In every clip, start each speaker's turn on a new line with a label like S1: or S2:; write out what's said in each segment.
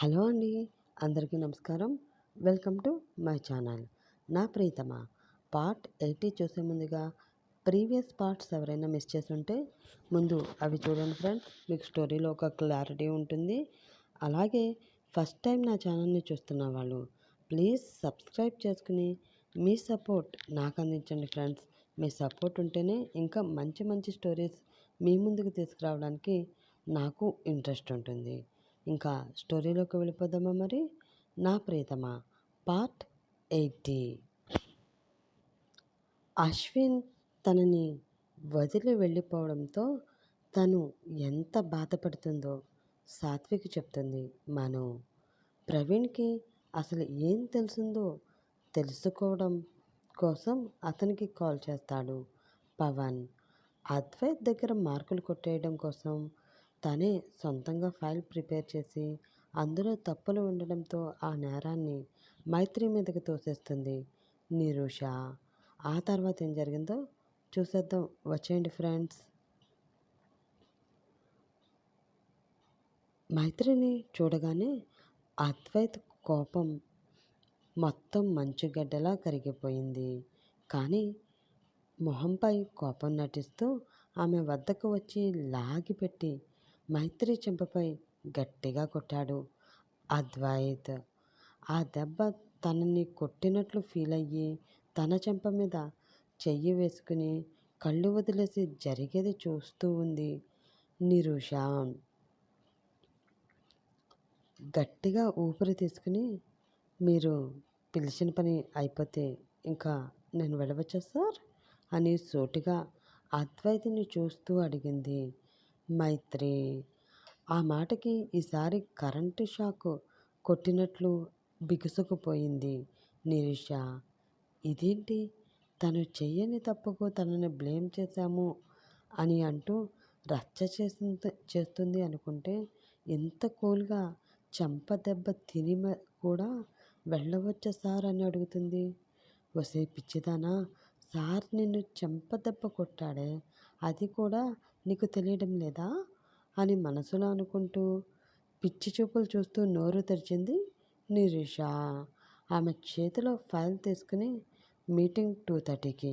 S1: Hello అండి. అందరికీ నమస్కారం. Welcome to my channel. నా ప్రీతమ పార్ట్ ఎయిటీ చూసే ముందుగా ప్రీవియస్ పార్ట్స్ ఎవరైనా మిస్ చేసి ఉంటే ముందు అవి చూడండి ఫ్రెండ్స్. మీకు స్టోరీలో ఒక క్లారిటీ ఉంటుంది. అలాగే ఫస్ట్ టైం నా ఛానల్ని చూస్తున్న వాళ్ళు ప్లీజ్ సబ్స్క్రైబ్ చేసుకుని మీ సపోర్ట్ నాకు అందించండి ఫ్రెండ్స్. మీ సపోర్ట్ ఉంటేనే ఇంకా మంచి మంచి స్టోరీస్ మీ ముందుకు తీసుకురావడానికి నాకు ఇంట్రెస్ట్ ఉంటుంది. ఇంకా స్టోరీలోకి వెళ్ళిపోదామా మరి? నా ప్రియతమ పార్ట్ ఎయిటీ. అశ్విన్ తనని వదిలి వెళ్ళిపోవడంతో తను ఎంత బాధపడుతుందో సాత్విక్ చెప్తుంది మను. ప్రవీణ్కి అసలు ఏం తెలిసిందో తెలుసుకోవడం కోసం అతనికి కాల్ చేస్తాడు పవన్. అద్వైత్ దగ్గర మార్కులు కొట్టేయడం కోసం తనే సొంతంగా ఫైల్ ప్రిపేర్ చేసి అందులో తప్పులు ఉండడంతో ఆ నేరాన్ని మైత్రి మీదకి తోసేస్తుంది నిరూష. ఆ తర్వాత ఏం జరిగిందో చూసేద్దాం. వచ్చేయండి ఫ్రెండ్స్. మైత్రిని చూడగానే అద్వైత్ కోపం మొత్తం మంచుగడ్డలా కరిగిపోయింది. కానీ మొహంపై కోపం నటిస్తూ ఆమె వద్దకు వచ్చి లాగిపెట్టి మైత్రి చెంపపై గట్టిగా కొట్టాడు అద్వైత్. ఆ దెబ్బ తనని కొట్టినట్లు ఫీల్ అయ్యి తన చెంప మీద చెయ్యి వేసుకుని కళ్ళు వదిలేసి జరిగేది చూస్తూ ఉంది నిరుష గట్టిగా ఊపిరి తీసుకుని మీరు పిలిచిన పని అయిపోతే ఇంకా నేను వెళ్ళవచ్చా సార్? అని సోటిగా అద్వైతిని చూస్తూ అడిగింది మైత్రి. ఆ మాటకి ఈసారి కరెంటు షాక్ కొట్టినట్లు బిగుసుకుపోయింది నిరీష. ఇదేంటి? తను చెయ్యని తప్పుకు తనని బ్లేమ్ చేశాము అని అంటూ రచ్చ చేసింది చేస్తుంది అనుకుంటే ఇంత కూల్గా చెంప దెబ్బ తిని కూడా వెళ్ళవచ్చా సార్ అని అడుగుతుంది. వసే పిచ్చిదానా సార్ నిన్ను చెంపదెబ్బ కొట్టాడే? అది కూడా నీకు తెలియడం లేదా? అని మనసులో అనుకుంటూ పిచ్చి చూపులు చూస్తూ నోరు తెరిచింది నిరీష. ఆమె చేతిలో ఫైల్ తీసుకుని మీటింగ్ టూ థర్టీకి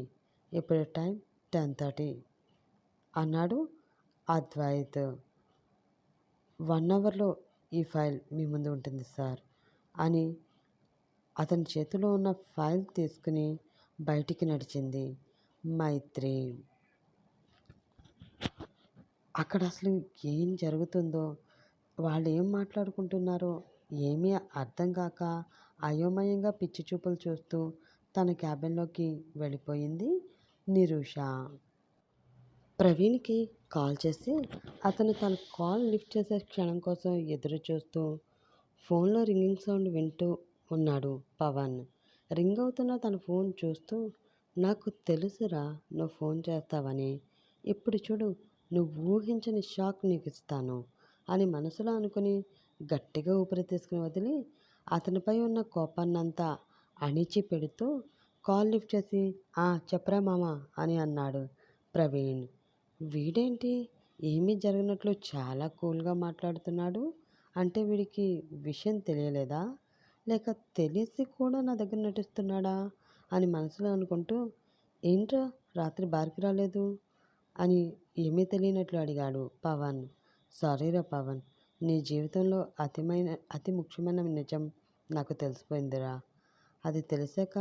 S1: ఇప్పుడు టైం టెన్ థర్టీ అన్నాడు అద్వైత్. వన్ అవర్లో ఈ ఫైల్ మీ ముందు ఉంటుంది సార్ అని అతని చేతిలో ఉన్న ఫైల్ తీసుకుని బయటికి నడిచింది. మైత్రి. అక్కడ అసలు ఏం జరుగుతుందో వాళ్ళు ఏం మాట్లాడుకుంటున్నారో ఏమీ అర్థం కాక అయోమయంగా పిచ్చి చూపులు చూస్తూ తన క్యాబిన్లోకి వెళ్ళిపోయింది నిరూష. ప్రవీణ్కి కాల్ చేసి అతను తన కాల్ లిఫ్ట్ చేసే క్షణం కోసం ఎదురు చూస్తూ ఫోన్లో రింగింగ్ సౌండ్ వింటూ ఉన్నాడు పవన్. రింగ్ అవుతున్న తన ఫోన్ చూస్తూ నాకు తెలుసురా నువ్వు ఫోన్ చేస్తావని. ఇప్పుడు చూడు నువ్వు ఊహించని షాక్ నీకు ఇస్తాను అని మనసులో అనుకుని గట్టిగా ఊపిరి తీసుకుని వదిలి అతనిపై ఉన్న కోపాన్నంతా అణిచి పెడుతూ కాల్ లిఫ్ట్ చేసి ఆ చెప్పరా మామ అని అన్నాడు ప్రవీణ్. వీడేంటి? ఏమీ జరిగినట్లు చాలా కూల్గా మాట్లాడుతున్నాడు? అంటే వీడికి విషయం తెలియలేదా? లేక తెలిసి కూడా నా దగ్గర నటిస్తున్నాడా అని మనసులో అనుకుంటూ ఏంట్రా రాత్రి బారికి రాలేదు? అని ఏమీ తెలియనట్లు అడిగాడు పవన్. సారీరా పవన్ నీ జీవితంలో అతిమైన అతి ముఖ్యమైన నిజం నాకు తెలిసిపోయిందిరా. అది తెలిసాక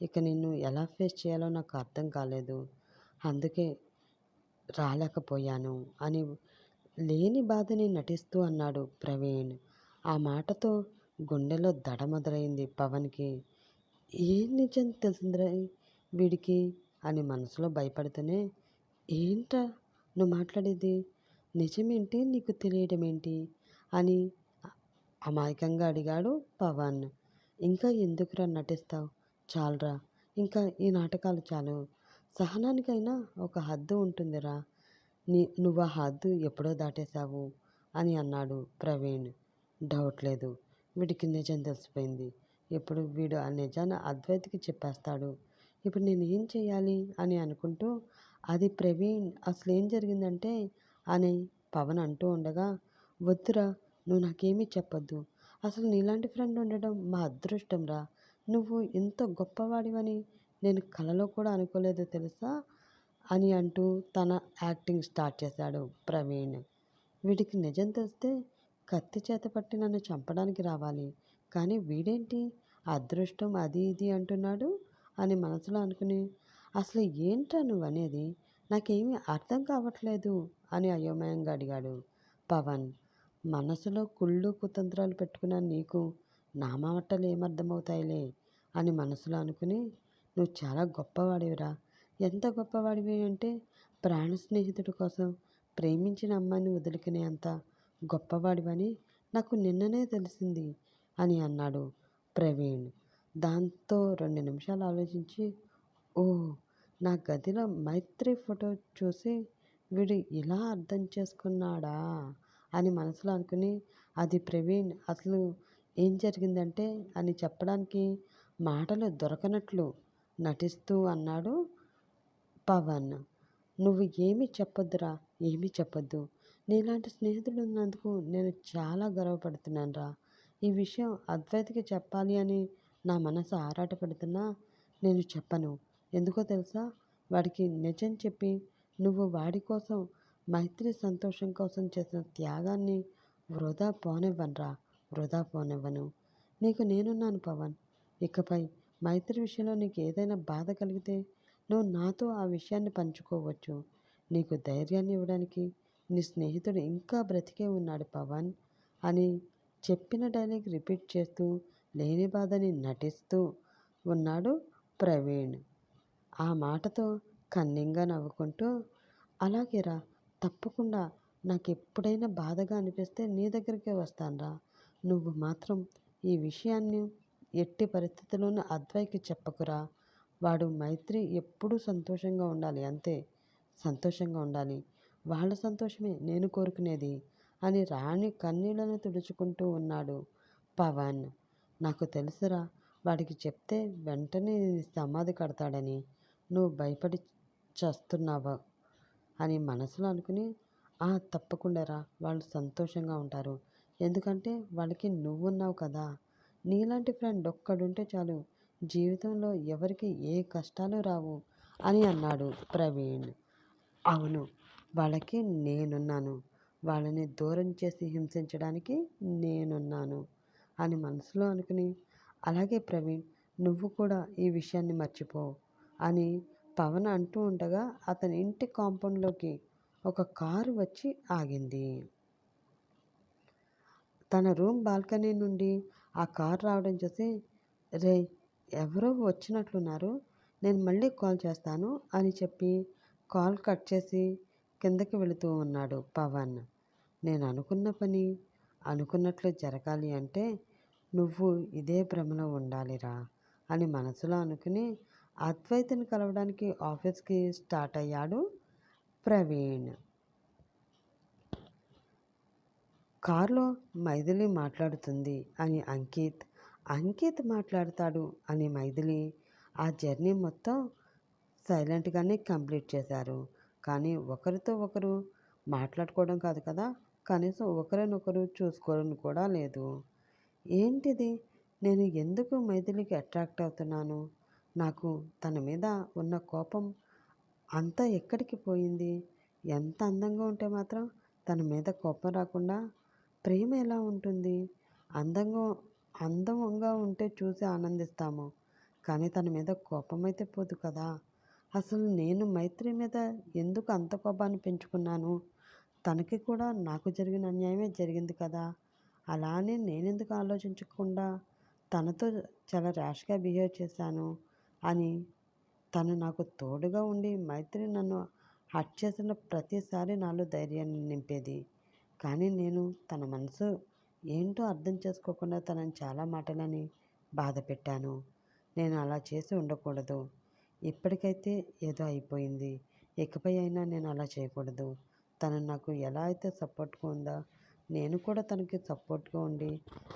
S1: ఇక నిన్ను ఎలా ఫేస్ చేయాలో నాకు అర్థం కాలేదు. అందుకే రాలేకపోయాను అని లేని బాధని నటిస్తూ అన్నాడు ప్రవీణ్. ఆ మాటతో గుండెలో దడ మొదలైంది పవన్కి. ఏం నిజం తెలిసిందిరా వీడికి? అని మనసులో భయపడుతూనే ఏంటా నువ్వు మాట్లాడేది? నిజమేంటి? నీకు తెలియడం ఏంటి అని అమాయకంగా అడిగాడు పవన్. ఇంకా ఎందుకురా నటిస్తావు? చాలరా ఇంకా ఈ నాటకాలు చాలు. సహనానికైనా ఒక హద్దు ఉంటుందిరా. నీ నువ్వు ఆ హద్దు ఎప్పుడో దాటేశావు అని అన్నాడు ప్రవీణ్. డౌట్ లేదు. వీడికి నిజం తెలిసిపోయింది? ఇప్పుడు వీడు ఆ నిజాన్ని అద్వైతికి చెప్పేస్తాడు. ఇప్పుడు నేను ఏం చేయాలి అని అనుకుంటూ అది ప్రవీణ్ అసలు ఏం జరిగిందంటే అని పవన్ అంటూ ఉండగా వద్దురా నువ్వు నాకేమీ చెప్పొద్దు. అసలు నీలాంటి ఫ్రెండ్ ఉండడం మా అదృష్టం రా. నువ్వు ఇంత గొప్పవాడివని నేను కలలో కూడా అనుకోలేదు తెలుసా? అని అంటూ తన యాక్టింగ్ స్టార్ట్ చేశాడు ప్రవీణ్. వీడికి నిజం తెలిస్తే కత్తి చేత పట్టి నన్ను చంపడానికి రావాలి. కానీ వీడేంటి? అదృష్టం అది ఇది అంటున్నాడు అని మనసులో అనుకుని అసలు ఏంట్రా నువ్వు అనేది నాకేమీ అర్థం కావట్లేదు అని అయోమయంగా అడిగాడు పవన్. మనసులో కుళ్ళు కుతంత్రాలు పెట్టుకున్న నీకు నా మాటలు ఏమర్థమవుతాయిలే అని మనసులో అనుకుని నువ్వు చాలా గొప్పవాడివిరా. ఎంత గొప్పవాడివి అంటే ప్రాణ స్నేహితుడి కోసం ప్రేమించిన అమ్మాయిని వదులుకునే అంత గొప్పవాడివని నాకు నిన్ననే తెలిసింది అని అన్నాడు ప్రవీణ్. దాంతో రెండు నిమిషాలు ఆలోచించి ఓ నా గదిలో మైత్రి ఫోటో చూసి వీడు ఇలా అర్థం చేసుకున్నాడా అని మనసులో అనుకుని అది ప్రవీణ్ అసలు ఏం జరిగిందంటే అని చెప్పడానికి మాటలు దొరకనట్లు నటిస్తూ అన్నాడు పవన్. నువ్వు ఏమి చెప్పొద్దురా ఏమీ చెప్పొద్దు నీలాంటి స్నేహితుడు ఉన్నందుకు నేను చాలా గర్వపడుతున్నాను రా ఈ విషయం అద్వైతకి చెప్పాలి అని నా మనసు ఆరాటపడుతున్నా నేను చెప్పను. ఎందుకో తెలుసా? వాడికి నిజం చెప్పి నువ్వు వాడి కోసం మైత్రి సంతోషం కోసం చేసిన త్యాగాన్ని వృధా పోనివ్వనురా. వృధా పోనివ్వను. నీకు నేనున్నాను పవన్. ఇకపై మైత్రి విషయంలో నీకు ఏదైనా బాధ కలిగితే నువ్వు నాతో ఆ విషయాన్ని పంచుకోవచ్చు. నీకు ధైర్యాన్ని ఇవ్వడానికి నీ స్నేహితుడు ఇంకా బ్రతికే ఉన్నాడు పవన్ అని చెప్పిన డైలాగ్ రిపీట్ చేస్తూ లేని బాధని నటిస్తూ ఉన్నాడు ప్రవీణ్. ఆ మాటతో కన్నింగా నవ్వుకుంటూ అలాగేరా తప్పకుండా నాకు ఎప్పుడైనా బాధగా అనిపిస్తే నీ దగ్గరికే వస్తానురా. నువ్వు మాత్రం ఈ విషయాన్ని ఎట్టి పరిస్థితుల్లోనూ అద్వైకి చెప్పకురా. వాడు మైత్రి ఎప్పుడూ సంతోషంగా ఉండాలి అంతే. సంతోషంగా ఉండాలి. వాళ్ళ సంతోషమే నేను కోరుకునేది అని రాణి కన్నీళ్ళను తుడుచుకుంటూ ఉన్నాడు. పవన్ నాకు తెలుసురా వాడికి చెప్తే వెంటనే సమాధి కడతాడని నువ్వు భయపడి చేస్తున్నావా అని మనసులో అనుకుని ఆ తప్పకుండారా వాళ్ళు సంతోషంగా ఉంటారు. ఎందుకంటే వాళ్ళకి నువ్వున్నావు కదా. నీలాంటి ఫ్రెండ్ ఒక్కడుంటే చాలు జీవితంలో ఎవరికి ఏ కష్టాలు రావు అని అన్నాడు ప్రవీణ్. అవును వాళ్ళకి నేనున్నాను. వాళ్ళని దూరం చేసి హింసించడానికి నేనున్నాను అని మనసులో అనుకుని అలాగే ప్రవీణ్ నువ్వు కూడా ఈ విషయాన్ని మర్చిపో అని పవన్ అంటూ ఉండగా అతని ఇంటి కాంపౌండ్లోకి ఒక కారు వచ్చి ఆగింది. తన రూమ్ బాల్కనీ నుండి ఆ కారు రావడం చూసి రే ఎవరో వచ్చినట్లున్నారు. నేను మళ్ళీ కాల్ చేస్తాను అని చెప్పి కాల్ కట్ చేసి కిందకి వెళుతూ ఉన్నాడు పవన్. నేను అనుకున్న పని అనుకున్నట్లు జరగాలి అంటే నువ్వు ఇదే భ్రమలో ఉండాలిరా అని మనసులో అనుకుని అద్వైతను కలవడానికి ఆఫీస్కి స్టార్ట్ అయ్యాడు ప్రవీణ్. కారులో మైథిలి మాట్లాడుతుంది అని అంకిత్. అంకిత్ మాట్లాడతాడు అని మైథిలి ఆ జర్నీ మొత్తం సైలెంట్గానే కంప్లీట్ చేశారు. కానీ ఒకరితో ఒకరు మాట్లాడుకోవడం కాదు కదా. కనీసం ఒకరినొకరు చూసుకోవడం కూడా లేదు. ఏంటిది? నేను ఎందుకు మైథిలికి అట్రాక్ట్ అవుతున్నాను? నాకు తన మీద ఉన్న కోపం అంతా ఎక్కడికి పోయింది? ఎంత అందంగా ఉంటే మాత్రం తన మీద కోపం రాకుండా ప్రేమ ఎలా ఉంటుంది? అందంగా అందంగా ఉంటే చూసి ఆనందిస్తాము. కానీ తన మీద కోపం అయితే పోదు కదా. అసలు నేను మైత్రి మీద ఎందుకు అంత కోపాన్ని పెంచుకున్నాను? తనకి కూడా నాకు జరిగిన అన్యాయమే జరిగింది కదా? అలా అని నేనెందుకు ఆలోచించకుండా తనతో చాలా ర్యాష్గా బిహేవ్ చేశాను అని తను నాకు తోడుగా ఉండి మైత్రి నన్ను హట్ చేసిన ప్రతిసారి నాలో ధైర్యాన్ని నింపేది. కానీ నేను తన మనసు ఏంటో అర్థం చేసుకోకుండా తనని చాలా మాటలని బాధ పెట్టాను నేను అలా చేసి ఉండకూడదు. ఇప్పటికైతే ఏదో అయిపోయింది. ఇకపై అయినా నేను అలా చేయకూడదు. తను నాకు ఎలా అయితే సపోర్ట్గా ఉందో నేను కూడా తనకి సపోర్ట్గా ఉండి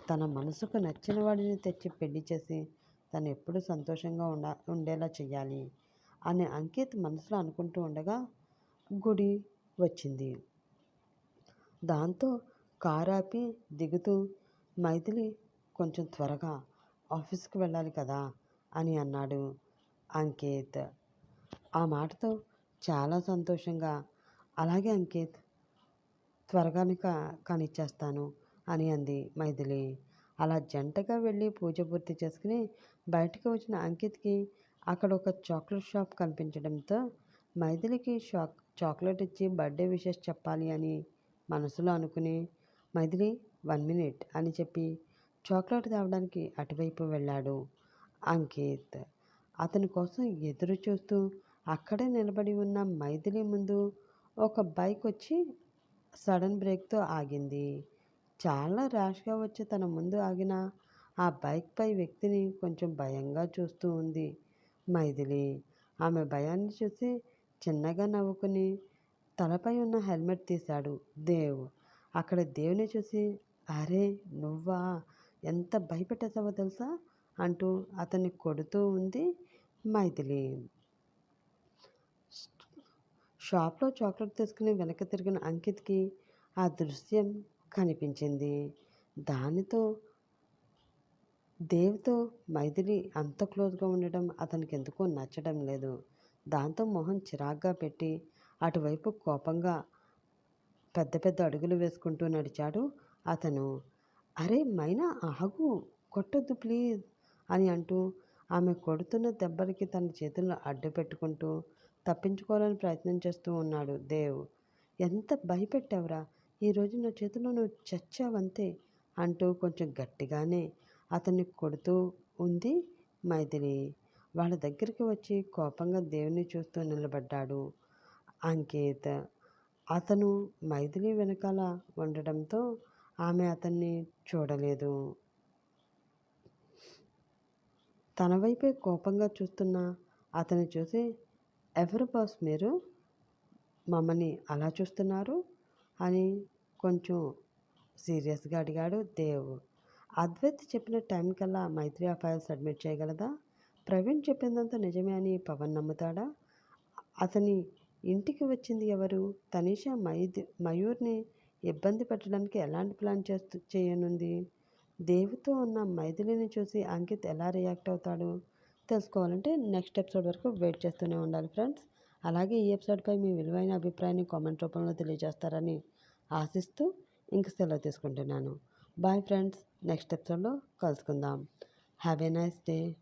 S1: తన మనసుకు నచ్చిన వాడిని తెచ్చి పెళ్ళి చేసి తను ఎప్పుడు సంతోషంగా ఉండ ఉండేలా చేయాలి అని అంకిత్ మనసులో అనుకుంటూ ఉండగా గుడి వచ్చింది. దాంతో కారు ఆపి దిగుతూ మైథిలి కొంచెం త్వరగా ఆఫీస్కి వెళ్ళాలి కదా అని అన్నాడు. అంకిత్. ఆ మాటతో చాలా సంతోషంగా అలాగే అంకిత్ త్వరగానే కా కానిచ్చేస్తాను అని అంది మైథిలి. అలా జంటగా వెళ్ళి పూజ పూర్తి చేసుకుని బయటకు వచ్చిన అంకిత్కి అక్కడ ఒక చాక్లెట్ షాప్ కనిపించడంతో మైథిలికి షాక్ చాక్లెట్ ఇచ్చి బర్త్డే విషెస్ చెప్పాలి అని మనసులో అనుకుని మైథిలి వన్ మినిట్ అని చెప్పి చాక్లెట్ తేవడానికి అటువైపు వెళ్ళాడు అంకిత్. అతని కోసం ఎదురు చూస్తూ అక్కడే నిలబడి ఉన్న మైథిలి ముందు ఒక బైక్ వచ్చి సడన్ బ్రేక్తో ఆగింది. చాలా ర్యాష్గా వచ్చి తన ముందు ఆగిన ఆ బైక్పై వ్యక్తిని కొంచెం భయంగా చూస్తూ ఉంది మైథిలి. ఆమె భయాన్ని చూసి చిన్నగా నవ్వుకుని తలపై ఉన్న హెల్మెట్ తీశాడు. దేవ్ అక్కడ దేవుని చూసి అరే నువ్వా? ఎంత భయపెట్టేసావో తెలుసా? అంటూ అతన్ని కొడుతూ ఉంది మైథిలి. షాప్లో చాక్లెట్ తీసుకుని వెనక్కి తిరిగిన అంకిత్కి ఆ దృశ్యం కనిపించింది. దానితో దేవ్తో మైథిలి అంత క్లోజ్గా ఉండడం అతనికి ఎందుకో నచ్చడం లేదు. దాంతో మొహం చిరాగ్గా పెట్టి అటువైపు కోపంగా పెద్ద పెద్ద అడుగులు వేసుకుంటూ నడిచాడు అతను. అరే మైనా ఆగు కొట్టొద్దు ప్లీజ్. అని అంటూ ఆమె కొడుతున్న దెబ్బలకి తన చేతులను అడ్డు పెట్టుకుంటూ తప్పించుకోవాలని ప్రయత్నం చేస్తూ ఉన్నాడు దేవ్. ఎంత భయపెట్టావురా? ఈరోజు నా చేతిలో నువ్వు చచ్చావంతే అంటూ కొంచెం గట్టిగానే అతన్ని కొడుతూ ఉంది మైథిలి. వాళ్ళ దగ్గరికి వచ్చి కోపంగా దేవుని చూస్తూ నిలబడ్డాడు అంకిత్. అతను మైథిలి వెనకాల ఉండడంతో ఆమె అతన్ని చూడలేదు. తన వైపే కోపంగా చూస్తున్న అతన్ని చూసి ఎవరు బాస్ మీరు? మమ్మల్ని అలా చూస్తున్నారు? అని కొంచెం సీరియస్గా అడిగాడు దేవ్. అద్వైత్ చెప్పిన టైం కల్లా మైత్రి ఆ ఫైల్స్ సబ్మిట్ చేయగలదా? ప్రవీణ్ చెప్పిందంతా నిజమే అని పవన్ నమ్ముతాడా? అతని ఇంటికి వచ్చింది ఎవరు? తనీషా మయూర్ని ఇబ్బంది పెట్టడానికి ఎలాంటి ప్లాన్ చేస్తూ చేయనుంది? దేవితో ఉన్న మైథిలిని చూసి అంకిత్ ఎలా రియాక్ట్ అవుతాడు తెలుసుకోవాలంటే నెక్స్ట్ ఎపిసోడ్ వరకు వెయిట్ చేస్తూనే ఉండాలి ఫ్రెండ్స్. అలాగే ఈ ఎపిసోడ్పై మీ విలువైన అభిప్రాయాన్ని కామెంట్ రూపంలో తెలియజేస్తారని ఆశిస్తూ ఇంక సెలవు తీసుకుంటున్నాను. బాయ్ ఫ్రెండ్స్ నెక్స్ట్ ఎపిసోడ్లో కలుసుకుందాం. Have a nice day.